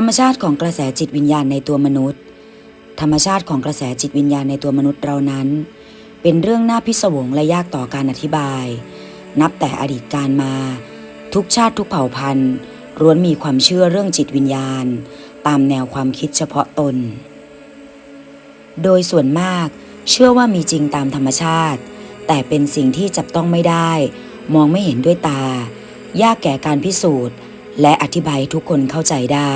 รรมชาติของกระแสจิตวิญญาณในตัวมนุษย์ ธรรมชาติของกระแสจิตวิญญาณในตัวมนุษย์เรานั้น เป็นเรื่องน่าพิศวงและยากต่อการอธิบาย นับแต่อดีตการมา ทุกชาติทุกเผ่าพันธุ์ล้วนมีความเชื่อเรื่องจิตวิญญาณ ตามแนวความคิดเฉพาะตน โดยส่วนมาก เชื่อว่ามีจริงตามธรรมชาติ แต่เป็นสิ่งที่จับต้องไม่ได้ มองไม่เห็นด้วยตา ยากแก่การพิสูจน์ และอธิบายทุกคนเข้าใจได้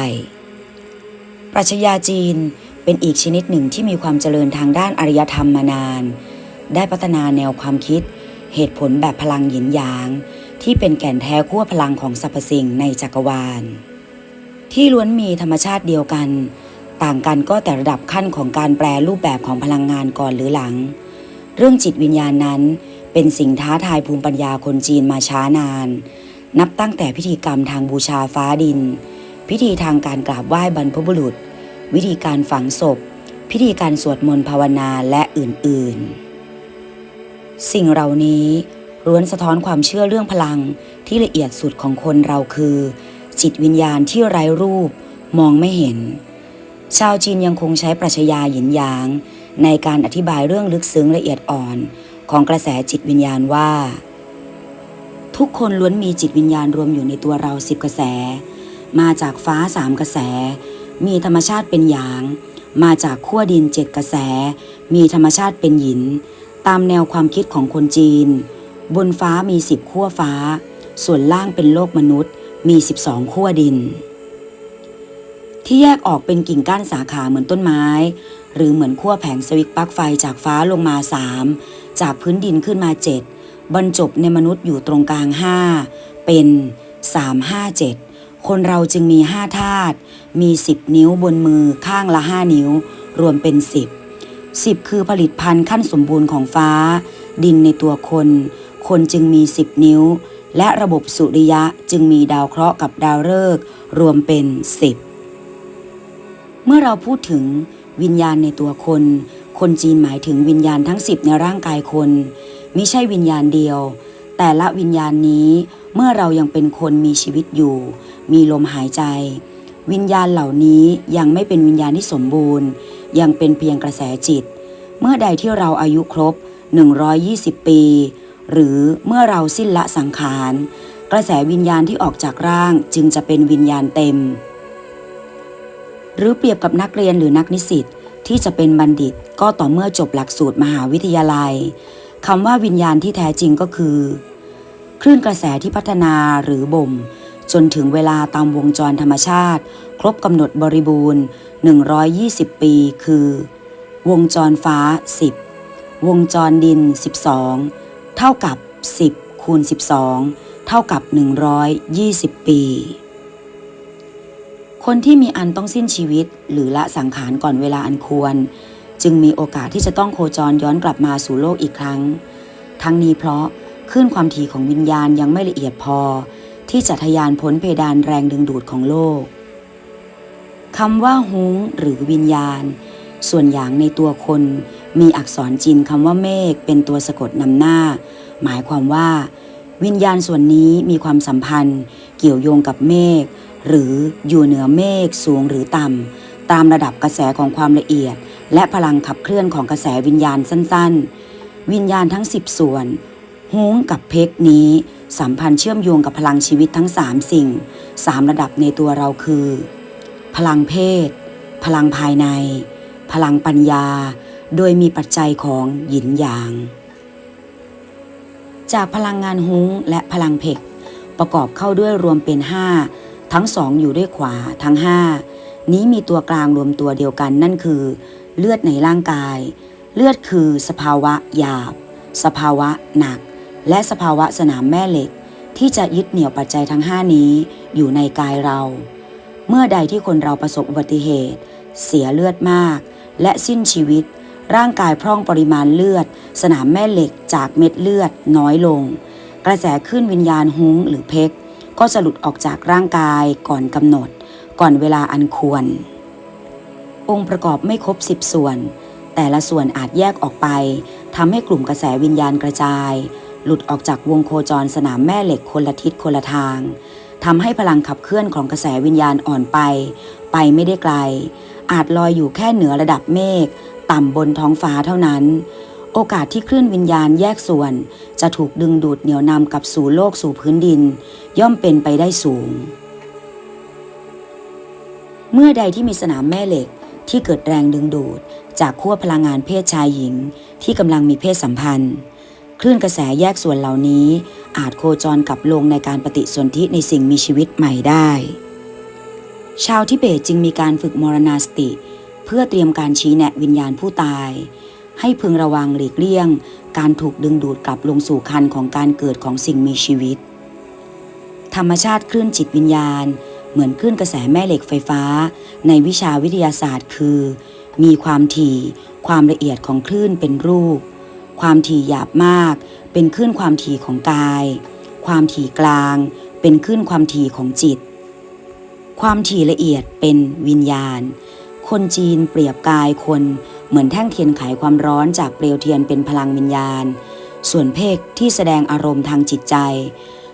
ปรัชญาจีนเป็นอีกชนิดหนึ่งที่มีความเจริญทางด้านอารยธรรมมานาน ได้พัฒนาแนวความคิด เหตุผลแบบพลังหยินหยาง ที่เป็นแก่นแท้ขั้วพลังของสรรพสิ่งในจักรวาล ที่ล้วนมีธรรมชาติเดียวกัน ต่างกันก็แต่ระดับขั้นของการแปลรูปแบบของพลังงานก่อนหรือหลัง เรื่องจิตวิญญาณนั้น เป็นสิ่งท้าทายภูมิปัญญาคนจีนมาช้านาน นับตั้งแต่พิธีกรรมทางบูชาฟ้าดิน พิธีทางการกราบไหว้บรรพบุรุษ วิธีการฝังศพ พิธีการสวดมนต์ภาวนาและอื่นๆ สิ่งเหล่านี้ล้วนสะท้อนความเชื่อเรื่องพลังที่ละเอียดสุดของคนเราคือ จิตวิญญาณที่ไร้รูป มองไม่เห็น ชาวจีนยังคงใช้ปรัชญาหยินหยาง ในการอธิบายเรื่องลึกซึ้งละเอียดอ่อนของกระแสจิตวิญญาณว่า ทุกคนล้วนมีจิตวิญญาณรวมอยู่ในตัวเราสิบกระแส มาจากฟ้าสามกระแส มีธรรมชาติเป็นหยาง มาจากขั้วดินเจ็ดกระแส มีธรรมชาติเป็นหิน ตามแนวความคิดของคนจีน บนฟ้ามีสิบขั้วฟ้า ส่วนล่างเป็นโลกมนุษย์ มีสิบสองขั้วดิน ที่แยกออกเป็นกิ่งก้านสาขาเหมือนต้นไม้ หรือเหมือนขั้วแผงสวิตช์ปลั๊กไฟจากฟ้าลงมาสามจากพื้นดินขึ้นมาเจ็ดบรรจบในมนุษย์อยู่ตรงกลางห้าเป็นสามห้าเจ็ด คนเราจึงมีห้าธาตุ มีสิบนิ้วบนมือข้างละห้านิ้ว รวมเป็นสิบสิบคือผลิตพันธุ์ขั้นสมบูรณ์ของฟ้า ดินในตัวคน คนจึงมีสิบนิ้ว และระบบสุริยะจึงมีดาวเคราะห์กับดาวฤกษ์รวมเป็นสิบเมื่อเราพูดถึงวิญญาณในตัวคน คนจีนหมายถึงวิญญาณทั้งสิบในร่างกายคนมิใช่วิญญาณเดียว แต่ละวิญญาณนี้เมื่อเรายังเป็นคนมีชีวิตอยู่ มีลมหายใจ วิญญาณเหล่านี้ยังไม่เป็นวิญญาณที่สมบูรณ์ ยังเป็นเพียงกระแสจิต เมื่อใดที่เราอายุครบ 120 ปี หรือเมื่อเราสิ้นละสังขาร กระแสวิญญาณที่ออกจากร่างจึงจะเป็นวิญญาณเต็ม หรือเปรียบกับนักเรียนหรือนักนิสิตที่จะเป็นบัณฑิตก็ต่อเมื่อจบหลักสูตรมหาวิทยาลัย คำว่าวิญญาณที่แท้จริงก็คือ คลื่นกระแสที่พัฒนาหรือบ่ม จนถึงเวลาตามวงจรธรรมชาติ ครบกำหนดบริบูรณ์ 120 ปี คือ วงจรฟ้า 10 วงจรดิน 12 เท่ากับ 10 คูณ 12 เท่ากับ 120 ปี คนที่มีอันต้องสิ้นชีวิต หรือละสังขารก่อนเวลาอันควร จึงมีโอกาสที่จะต้องโคจรย้อนกลับมาสู่โลกอีกครั้ง ทั้งนี้เพราะคลื่นความถี่ของวิญญาณยังไม่ละเอียดพอ ที่จะทะยานพ้นเพดานแรงดึงดูดของโลกคำว่าฮุ้งหรือวิญญาณ ส่วนอย่างในตัวคน มีอักษรจีนคำว่าเมฆเป็นตัวสะกดนำหน้า หมายความว่า วิญญาณส่วนนี้มีความสัมพันธ์ เกี่ยวโยงกับเมฆหรืออยู่เหนือเมฆสูงหรือต่ำตามระดับกระแสของความละเอียด และพลังขับเคลื่อนของกระแสวิญญาณสั้นๆ วิญญาณทั้งสิบส่วนฮุ้งกับเพกนี้สัมพันธ์เชื่อมโยงกับพลังชีวิตทั้งสามสิ่งสามระดับในตัวเราคือ พลังเพศ พลังภายใน พลังปัญญา โดยมีปัจจัยของหยินหยาง จากพลังงานฮุ้งและพลังเพกประกอบเข้าด้วยรวมเป็นห้าทั้งสองอยู่ด้วยขวาทั้งห้านี้มีตัวกลางรวมตัวเดียวกันนั่นคือ เลือดในร่างกาย เลือดคือสภาวะหยาบ สภาวะหนัก และสภาวะสนามแม่เหล็ก ที่จะยึดเหนี่ยวปัจจัยทั้งห้านี้อยู่ในกายเรา เมื่อใดที่คนเราประสบอุบัติเหตุ เสียเลือดมาก และสิ้นชีวิต ร่างกายพร่องปริมาณเลือด สนามแม่เหล็กจากเม็ดเลือดน้อยลง กระแสขึ้นวิญญาณหุ้งหรือเพกก็จะหลุดออกจากร่างกายก่อนกำหนด ก่อนเวลาอันควร องค์ประกอบไม่ครบสิบส่วน แต่ละส่วนอาจแยกออกไปทำให้กลุ่มกระแสวิญญาณกระจาย หลุดออกจากวงโคจรสนามแม่เหล็กคนละทิศคนละทางทำให้พลังขับเคลื่อนของกระแสวิญญาณอ่อนไป ไปไม่ได้ไกล อาจลอยอยู่แค่เหนือระดับเมฆต่ำบนท้องฟ้าเท่านั้น โอกาสที่คลื่นวิญญาณแยกส่วน จะถูกดึงดูดเหนี่ยวนำกลับสู่โลกสู่พื้นดิน ย่อมเป็นไปได้สูง เมื่อใดที่มีสนามแม่เหล็ก ที่เกิดแรงดึงดูด จากขั้วพลังงานเพศชายหญิง ที่กำลังมีเพศสัมพันธ์ คลื่นกระแสแยกส่วนเหล่านี้ อาจโคจรกลับลงในการปฏิสนธิในสิ่งมีชีวิตใหม่ได้ ชาวทิเบตจึงมีการฝึกมรณาสติ เพื่อเตรียมการชี้แนะวิญญาณผู้ตาย ให้พึงระวังหลีกเลี่ยง การถูกดึงดูดกลับลงสู่คันของการเกิดของสิ่งมีชีวิต ธรรมชาติคลื่นจิตวิญญาณ เหมือนคลื่นกระแสแม่เหล็กไฟฟ้า ในวิชาวิทยาศาสตร์คือ มีความถี่ ความละเอียดของคลื่นเป็นรูป ความถี่หยาบมาก เป็นคลื่นความถี่ของกาย ความถี่กลาง เป็นคลื่นความถี่ของจิต ความถี่ละเอียดเป็นวิญญาณ คนจีนเปรียบกายคนเหมือนแท่งเทียนไขความร้อนจากเปลวเทียนเป็นพลังวิญญาณ ส่วนเพกที่แสดงอารมณ์ทางจิตใจ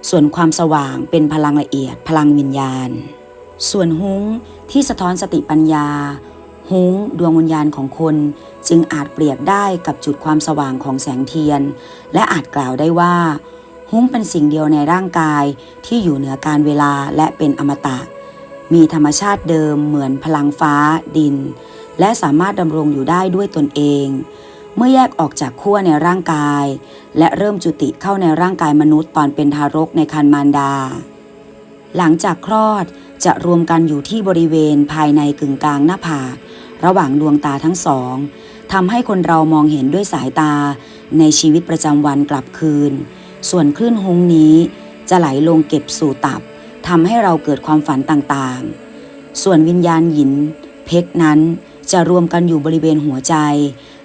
ส่วนความสว่างเป็นพลังละเอียดพลังวิญญาณ ส่วนหุงที่สะท้อนสติปัญญา หุงดวงวิญญาณของคนจึงอาจเปรียบได้กับจุดความสว่างของแสงเทียน และอาจกล่าวได้ว่า หุงเป็นสิ่งเดียวในร่างกายที่อยู่เหนือการเวลาและเป็นอมตะ มีธรรมชาติเดิมเหมือนพลังฟ้าดิน และสามารถดำรงอยู่ได้ด้วยตนเอง เมื่อแยกออกจากขั้วในร่างกาย และเริ่มจุติเข้าในร่างกายมนุษย์ตอนเป็นทารกในครรภ์มารดา หลังจากคลอดจะรวมกันอยู่ที่บริเวณภายในกึ่งกลางหน้าผาก ระหว่างดวงตาทั้งสองทำให้คนเรามองเห็นด้วยสายตา ในชีวิตประจำวันกลับคืน ส่วนคลื่นฮุ้งนี้ จะไหลลงเก็บสู่ตับทำให้เราเกิดความฝันต่างๆ ส่วนวิญญาณหยิน เพกนั้นจะรวมกันอยู่บริเวณหัวใจ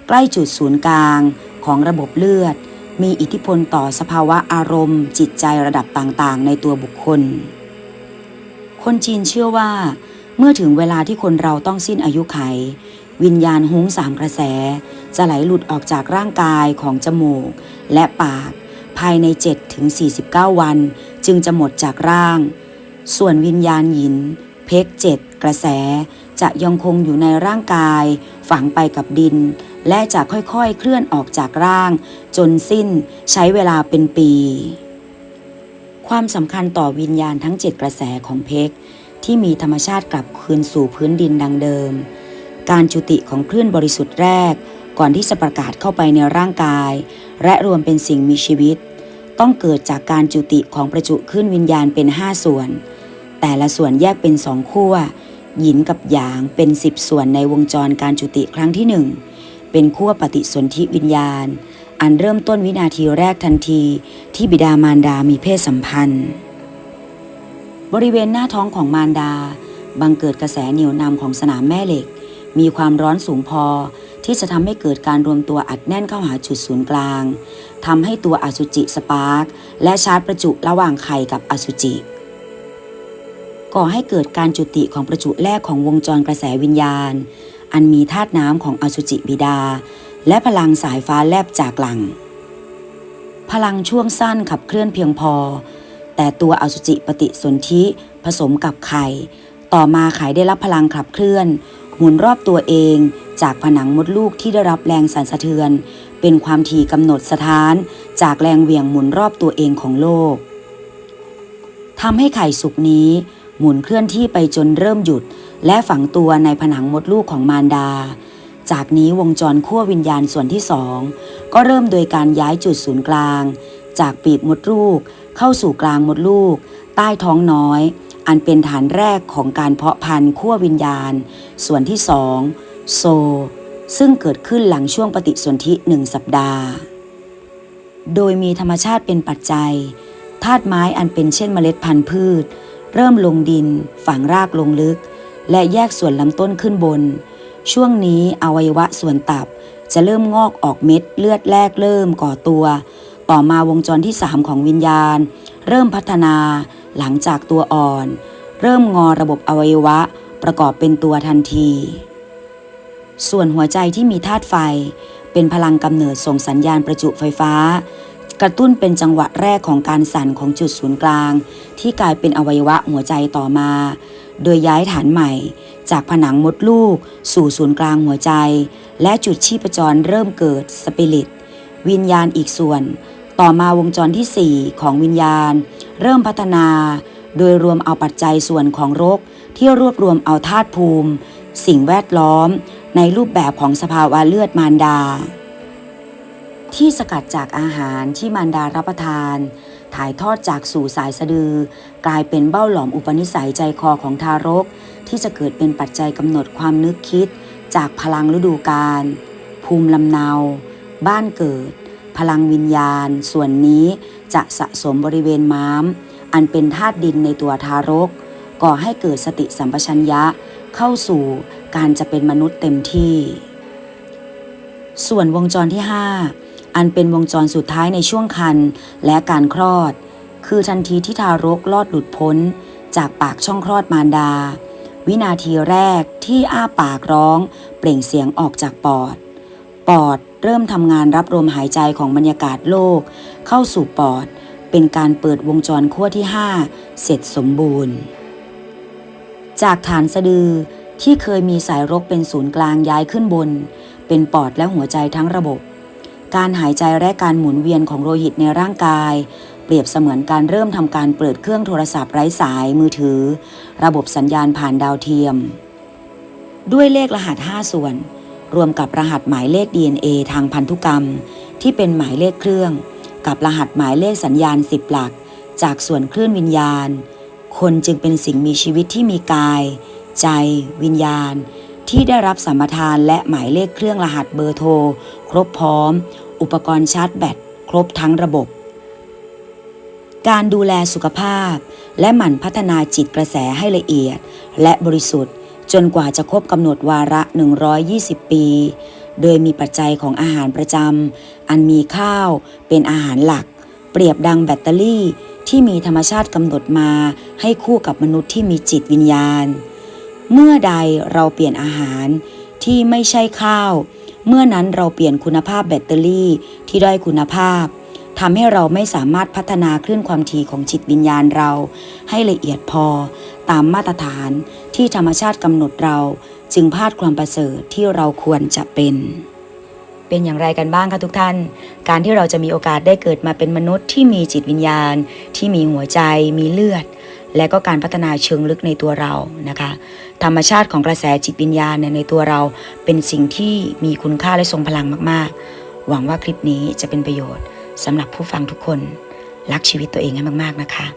ใกล้จุดศูนย์กลางของระบบเลือด มีอิทธิพลต่อสภาวะอารมณ์ จิตใจระดับต่างๆ ในตัวบุคคล คนจีนเชื่อว่า เมื่อถึงเวลาที่คนเราต้องสิ้นอายุไข วิญญาณหุ้งสามกระแส จะไหลหลุดออกจากร่างกายของจมูก และปาก ภายใน7ถึง49 วัน จึงจะหมดจากร่าง ส่วนวิญญาณหยิน เพกเจ็ดกระแสจะยังคงอยู่ในร่างกาย ฝังไปกับดิน และจะค่อยๆเคลื่อนออกจากร่าง จนสิ้นใช้เวลาเป็นปี ความสำคัญต่อวิญญาณทั้งเจ็ดกระแสของเพกที่มีธรรมชาติกลับคืนสู่พื้นดินดังเดิม การจุติของคลื่นบริสุทธิ์แรก ก่อนที่จะประกาศเข้าไปในร่างกาย และรวมเป็นสิ่งมีชีวิต ต้องเกิดจากการจุติของประจุขึ้นวิญญาณเป็นห้าส่วน แต่ละส่วนแยกเป็นสองขั้วหยินกับหยางเป็นสิบส่วนในวงจรการจุติครั้งที่หนึ่ง เป็นขั้วปฏิสนธิวิญญาณ อันเริ่มต้นวินาทีแรกทันทีที่บิดามารดามีเพศสัมพันธ์ บริเวณหน้าท้องของมารดา บังเกิดกระแสเหนี่ยวนำของสนามแม่เหล็ก มีความร้อนสูงพอที่จะทำให้เกิดการรวมตัวอัดแน่นเข้าหาจุดศูนย์กลางทำให้ตัวอสุจิสปาร์กและชาร์จประจุระหว่างไข่กับอสุจิก่อให้เกิดการจุติของประจุแรกของวงจรกระแสวิญญาณ อันมีธาตุน้ำของอสุจิบิดา และพลังสายฟ้าแลบจากหลัง พลังช่วงสั้นขับเคลื่อนเพียงพอ แต่ตัวอสุจิปฏิสนธิผสมกับไข่ ต่อมาไข่ได้รับพลังขับเคลื่อน หมุนรอบตัวเองจากผนังมดลูกที่ได้รับแรงสั่นสะเทือน เป็นความถี่กำหนดสถาน จากแรงเหวี่ยงหมุนรอบตัวเองของโลกทำให้ไข่สุกนี้ หมุนเคลื่อนที่ไปจนเริ่มหยุด และฝังตัวในผนังมดลูกของมารดา จากนี้วงจรขั้ววิญญาณส่วนที่สองก็เริ่มโดยการย้ายจุดศูนย์กลาง จากปีกมดลูก เข้าสู่กลางมดลูก ใต้ท้องน้อย อันเป็นฐานแรกของการเพาะพันธุ์ขั้ววิญญาณ ส่วนที่สองโซ ซึ่งเกิดขึ้นหลังช่วงปฏิสนธิหนึ่งสัปดาห์ โดยมีธรรมชาติเป็นปัจจัยธาตุไม้อันเป็นเช่นเมล็ดพันธุ์พืช เริ่มลงดิน ฝังรากลงลึก และแยกส่วนลำต้นขึ้นบน ช่วงนี้อวัยวะส่วนตับจะเริ่มงอกออกเม็ดเลือดแรกเริ่มก่อตัว ต่อมาวงจรที่3ของวิญญาณ เริ่มพัฒนาหลังจากตัวอ่อน เริ่มงอระบบอวัยวะประกอบเป็นตัวทันที ส่วนหัวใจที่มีธาตุไฟ เป็นพลังกำเนิดส่งสัญญาณประจุไฟฟ้า กระตุ้นเป็นจังหวะแรกของการสั่นของจุดศูนย์กลาง ที่กลายเป็นอวัยวะหัวใจต่อมา โดยย้ายฐานใหม่ จากผนังมดลูก สู่ศูนย์กลางหัวใจ และจุดชีพจรเริ่มเกิดสปิริต วิญญาณอีกส่วน ต่อมาวงจรที่ 4 ของวิญญาณ เริ่มพัฒนา โดยรวมเอาปัจจัยส่วนของรก ที่รวบรวมเอาธาตุภูมิ สิ่งแวดล้อม ในรูปแบบของสภาวะเลือดมารดา ที่สกัดจากอาหารที่มารดารับประทาน ถ่ายทอดจากสู่สายสะดือ กลายเป็นเบ้าหลอมอุปนิสัยใจคอของทารก ที่จะเกิดเป็นปัจจัยกำหนดความนึกคิด จากพลังฤดูกาลภูมิลำเนา บ้านเกิด พลังวิญญาณ ส่วนนี้จะสะสมบริเวณม้าม อันเป็นธาตุดินในตัวทารก ก่อให้เกิดสติสัมปชัญญะเข้าสู่การจะเป็นมนุษย์เต็มที่ ส่วนวงจรที่ 5 อันเป็นวงจรสุดท้ายในช่วงคันและการคลอด คือทันทีที่ทารกลอดหลุดพ้น จากปากช่องคลอดมารดา วินาทีแรกที่อ้าปากร้อง เปล่งเสียงออกจากปอด ปอดเริ่มทำงานรับลมหายใจของบรรยากาศโลก เข้าสู่ปอด เป็นการเปิดวงจรขั้วที่ 5 เสร็จสมบูรณ์ จากฐานสะดือที่เคยมีสายรกเป็นศูนย์กลางย้ายขึ้นบน เป็นปอดและหัวใจทั้งระบบ การหายใจและการหมุนเวียนของโลหิตในร่างกาย เปรียบเสมือนการเริ่มทำการเปิดเครื่องโทรศัพท์ไร้สายมือถือ ระบบสัญญาณผ่านดาวเทียม ด้วยเลขรหัส 5 ส่วน รวมกับรหัสหมายเลข DNA ทางพันธุกรรม ที่เป็นหมายเลขเครื่อง กับรหัสหมายเลขสัญญาณ 10 หลัก จากส่วนคลื่นวิญญาณ คนจึงเป็นสิ่งมีชีวิตที่มีกาย ใจ วิญญาณ ที่ได้รับสัมปทานและหมายเลขเครื่องรหัสเบอร์โทร ครบพร้อม อุปกรณ์ชาร์จแบต ครบทั้งระบบ การดูแลสุขภาพ และหมั่นพัฒนาจิตกระแสให้ละเอียด และบริสุทธิ์ จนกว่าจะครบกำหนดวาระ 120 ปี โดยมีปัจจัยของอาหารประจำอันมีข้าวเป็นอาหารหลัก เปรียบดังแบตเตอรี่ที่มีธรรมชาติกำหนดมาให้คู่กับมนุษย์ที่มีจิตวิญญาณ เมื่อใดเราเปลี่ยนอาหารที่ไม่ใช่ข้าว เมื่อนั้นเราเปลี่ยนคุณภาพแบตเตอรี่ที่ด้อยคุณภาพทำให้เราไม่สามารถพัฒนาคลื่นความถี่ของจิตวิญญาณเรา ให้ละเอียดพอ ตามมาตรฐานที่ธรรมชาติกำหนดเรา จึงพลาดความประเสริฐที่เราควรจะเป็น เป็นอย่างไรกันบ้างคะทุกท่าน การที่เราจะมีโอกาสได้เกิดมาเป็นมนุษย์ที่มีจิตวิญญาณ ที่มีหัวใจ มีเลือด และก็การพัฒนาเชิงลึกในตัวเรานะคะ ธรรมชาติของกระแสจิตวิญญาณในตัวเรา เป็นสิ่งที่มีคุณค่าและทรงพลังมากๆ หวังว่าคลิปนี้จะเป็นประโยชน์สำหรับผู้ฟังทุกคน รักชีวิตตัวเองให้มากๆนะคะ